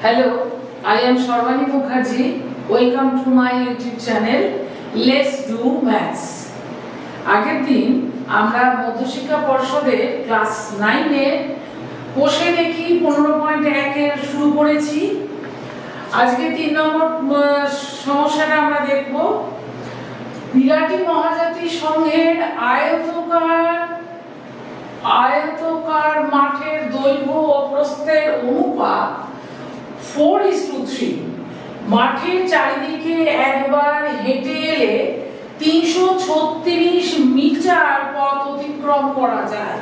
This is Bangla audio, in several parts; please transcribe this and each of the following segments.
Hello, I am Sharvani Mukherjee. Welcome to my YouTube channel. Let's do maths. আগের দিন আমরা মধ্যশিক্ষা পর্ষদে ক্লাস নাইনে কোষে দেখি পনেরো পয়েন্ট একের শুরু করেছি আজকে তিন নম্বর সমস্যাটা আমরা দেখব বিরাটি মহাজাতি সংঘের আয়তকার আয়তকার মাঠের দৈর্ঘ্য ও প্রস্থের অনুপাত ফোর ইস টু থ্রি মাঠের চারিদিকে একবার হেঁটে এলে তিনশো ছত্রিশ মিটার পথ অতিক্রম করা যায়।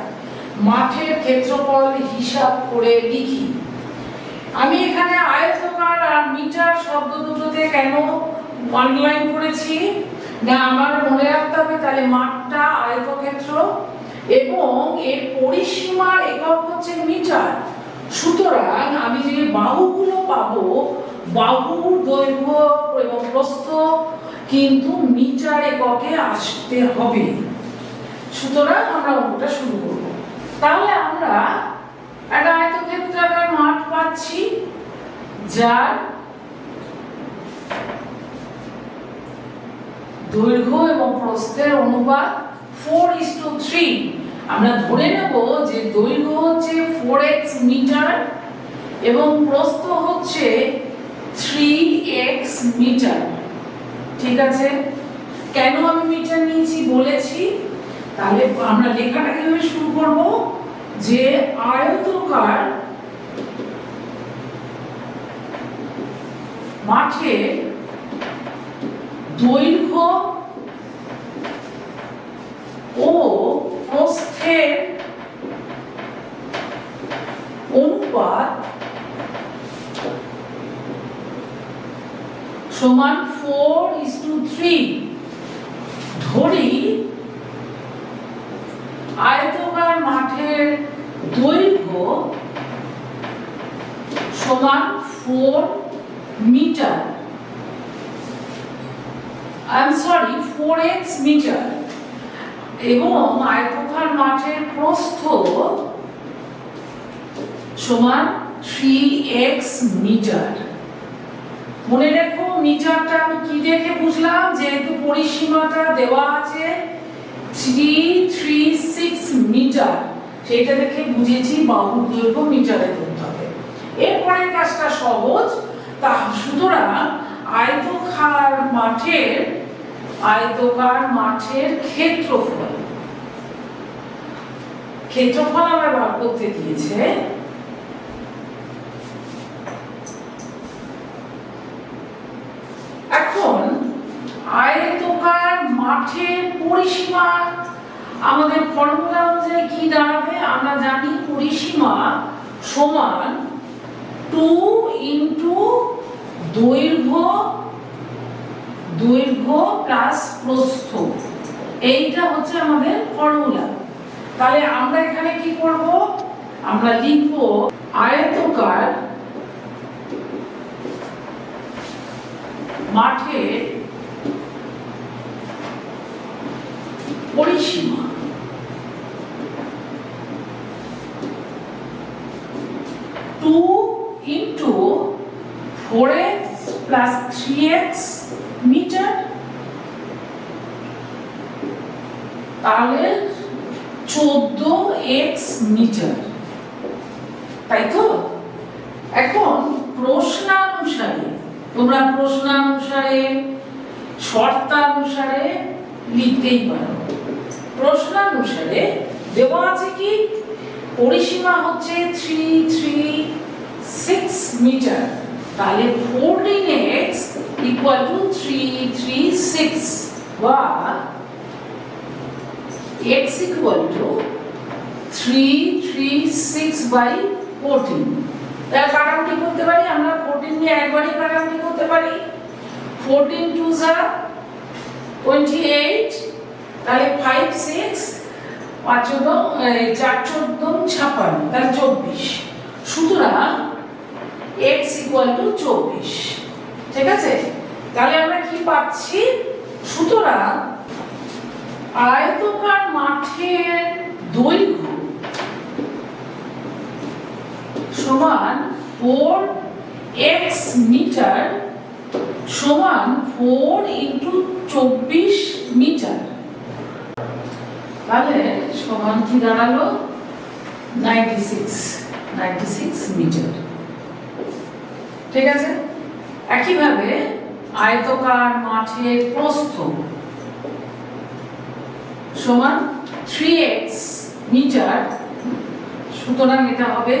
মাঠের ক্ষেত্রফল হিসাব করে লিখি। আমি এখানে আয়তকার আর মিটার শব্দ দুটোতে কেন অনলাইন করেছি? না, আমার মনে রাখতে হবে তাহলে মাঠটা আয়তক্ষেত্র এবং এর পরিসীমার একক হচ্ছে মিটার। সুতরাং আমি যদি বাহুগুলো পাবো বাহুর দৈর্ঘ্য এবং প্রস্থ, কিন্তু মিটার এককে আসতে হবে। সুতরাং আমরা অঙ্কটা শুরু করব। তাহলে আমরা একটা আয়তক্ষেত্রাকার মাঠ পাচ্ছি, যার দৈর্ঘ্য এবং প্রস্থের অনুপাত ফোর ইস টু থ্রি আমরা ধরে নেব যে দৈর্ঘ্য হচ্ছে ফোর এক্স মিটার এবং প্রস্থ হচ্ছে থ্রি এক্স মিটার ঠিক আছে? কেন আমি মিটার নিয়েছি বলেছি? তাহলে আমরা লেখাটা কীভাবে শুরু করব? যে আয়তকার মাঠে দৈর্ঘ্য ও প্রস্থের অনুপাত সমান ফোর ইস টু থ্রি ধরি, আয়তকার মাঠের দৈর্ঘ্য সমান four metre I'm sorry four x metre এবং আয়তকার মাঠের প্রস্থ সমান থ্রি এক্স মিটার মনে রেখো মিটারটা আমি কি দেখে বুঝলাম? যেহেতু পরিসীমাটা দেওয়া আছে থ্রি থ্রি সিক্স মিটার সেটা দেখে বুঝেছি বাহুর দৈর্ঘ্য মিটারে ধরতে হবে। এরপরের কাজটা সহজ। তা সুতরাং আয়তকার মাঠের আয়তকার মাঠের ক্ষেত্রফল ক্ষেত্রফল আমার বার করতে দিয়েছে এখন আয়তকার মাঠের পরিসীমা আমাদের ফর্মুলা অনুযায়ী কি দাঁড়াবে আমরা জানি পরিসীমা সমান টু ইন্টু দৈর্ঘ্য দৈর্ঘ্য প্লাস প্রস্থ। এইটা হচ্ছে আমাদের ফর্মুলা তাহলে আমরা এখানে কি করব? আমরা লিখব আয়তকার মাঠে পরিসীমা two into four x plus three x metre তাহলে চোদ্দ এক্স তাই তো? এখন প্রশ্নানুসারে, তোমরা প্রশ্নানুসারে, শর্তানুসারে লিখতেই পারো। প্রশ্নানুসারে দেওয়া আছে কি? পরিসীমা হচ্ছে থ্রি থ্রি সিক্স মিটার তাহলে fourteen x equal to three three six বা x equal to three three six by fourteen তাহলে কাটাকুটি করতে পারি? আমরা ফোরটিন নিয়ে একবারই কাটাকুটি করতে পারি। ফোরটিন টু যা টোয়েন্টি এইট তাহলে ফাইভ সিক্স পাঁচ চার চোদ্দ ছাপ্পান্ন, তাহলে চব্বিশ। সুতরাং এক্স ইকুয়াল টু চব্বিশ। ঠিক আছে? তাহলে আমরা কি পাচ্ছি? সুতরাং আয়তকার মাঠের দৈর্ঘ্য সমান ফোর এক্স মিটার সমান ফোর ইন্টু চব্বিশ মিটার তাহলে সমান কি দাঁড়াল? মিটার ঠিক আছে? একইভাবে আয়তকার প্রস্থ সমান থ্রি এক্স মিটার সুতরাং এটা হবে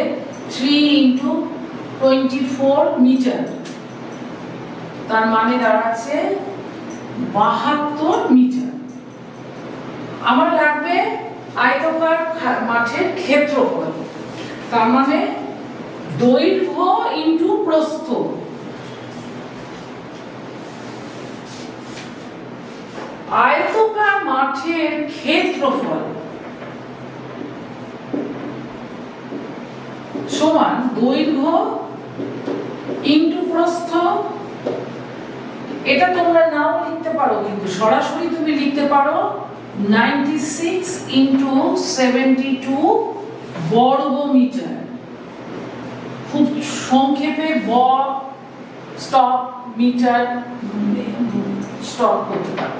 three into twenty four metre তার মানে দাঁড়াচ্ছে বাহাত্তর মিটার আমার লাগবে আয়তকার মাঠের ক্ষেত্রফল। তার মানে দৈর্ঘ্য ইন্টু প্রস্থ। আয়তকার মাঠের ক্ষেত্রফল সমান দৈর্ঘ্য ইন্টু প্রস্থ। এটা তোমরা নাও লিখতে পারো, কিন্তু সরাসরি তুমি লিখতে পারো 96 ইন্টু সেভেন্টি টু বর্গ মিটার খুব সংক্ষেপে ব স্টপ মিটার স্টপ করতে পারো।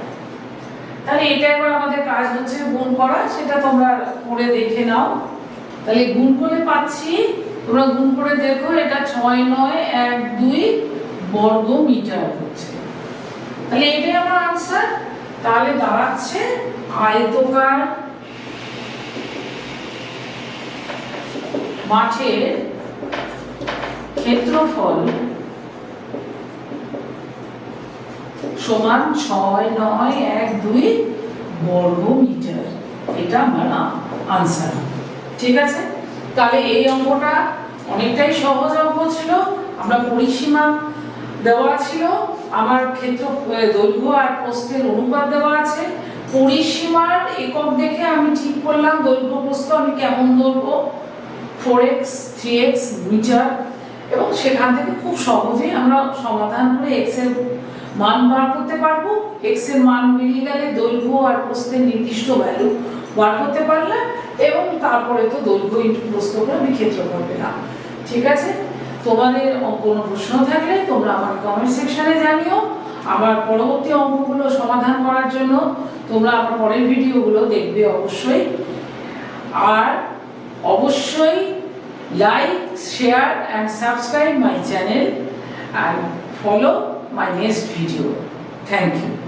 তাহলে এটা এবার আমাদের কাজ হচ্ছে গুণ করা, সেটা তোমরা করে দেখে নাও। তাহলে গুণ করে পাচ্ছি, তোমরা গুণ করে দেখো, এটা ছয় নয় এক দুই বর্গ মিটার হচ্ছে। তাহলে এটাই আমার আনসার তাহলে দাঁড়াচ্ছে আয়তকার মাঠের ক্ষেত্রফল সমান ছয় নয় এক দুই বর্গ মিটার এটা আমার আনসার ঠিক আছে? তাহলে এই অঙ্কটা অনেকটাই সহজ অঙ্ক ছিল। আমরা পরিসীমা দেওয়া ছিল। আমার ক্ষেত্র দৈর্ঘ্য আর প্রস্থের অনুপাত দেওয়া আছে। পরিসীমার একক দেখে আমি ঠিক করলাম দৈর্ঘ্য প্রস্থ, আমি কেমন দৈর্ঘ্য? Four x three x metre. এবং সেখান থেকে খুব সহজেই আমরা সমাধান করে এক্সের মান বার করতে পারব। এক্সের মান মিলিয়ে গেলে দৈর্ঘ্য আর প্রস্থের নির্দিষ্ট ভ্যালু বার করতে পারলাম এবং তারপরে তো দৈর্ঘ্য ইন্টু প্রস্থ করে আমি ক্ষেত্রফল পেলাম। ঠিক আছে? তোমাদের কোনো প্রশ্ন থাকলে তোমরা আমার কমেন্ট সেকশনে জানিও। আবার পরবর্তী অঙ্কগুলো সমাধান করার জন্য তোমরা আমার পরের ভিডিওগুলো দেখবে অবশ্যই। আর অবশ্যই like share and subscribe my channel and follow my next video thank you